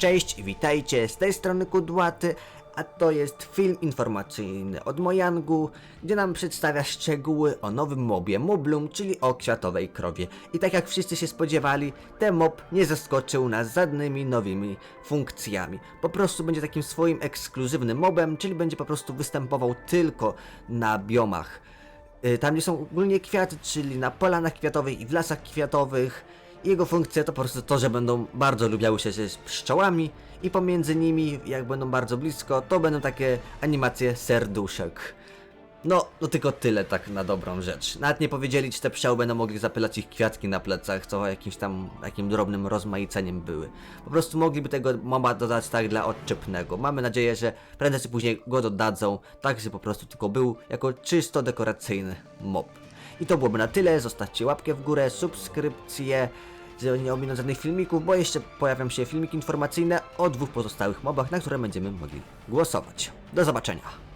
Cześć, witajcie, z tej strony Kudłaty, a to jest film informacyjny od Mojangu, gdzie nam przedstawia szczegóły o nowym mobie Moblum, czyli o kwiatowej krowie. I tak jak wszyscy się spodziewali, ten mob nie zaskoczył nas żadnymi nowymi funkcjami. Po prostu będzie takim swoim ekskluzywnym mobem, czyli będzie po prostu występował tylko na biomach. Y, Tam gdzie są ogólnie kwiaty, czyli na polanach kwiatowych i w lasach kwiatowych. Jego funkcja to po prostu to, że będą bardzo lubiały się z pszczołami i pomiędzy nimi, jak będą bardzo blisko, to będą takie animacje serduszek. No, no tylko tyle tak na dobrą rzecz. Nawet nie powiedzieli, czy te pszczoły będą mogli zapylać ich kwiatki na plecach, co jakimś tam takim drobnym rozmaiceniem były. Po prostu mogliby tego moba dodać tak dla odczepnego. Mamy nadzieję, że prędzej czy później go dodadzą, tak że po prostu tylko był jako czysto dekoracyjny mob. I to byłoby na tyle, zostawcie łapkę w górę, subskrypcję, żeby nie ominąć żadnych filmików, bo jeszcze pojawią się filmiki informacyjne o dwóch pozostałych mobach, na które będziemy mogli głosować. Do zobaczenia.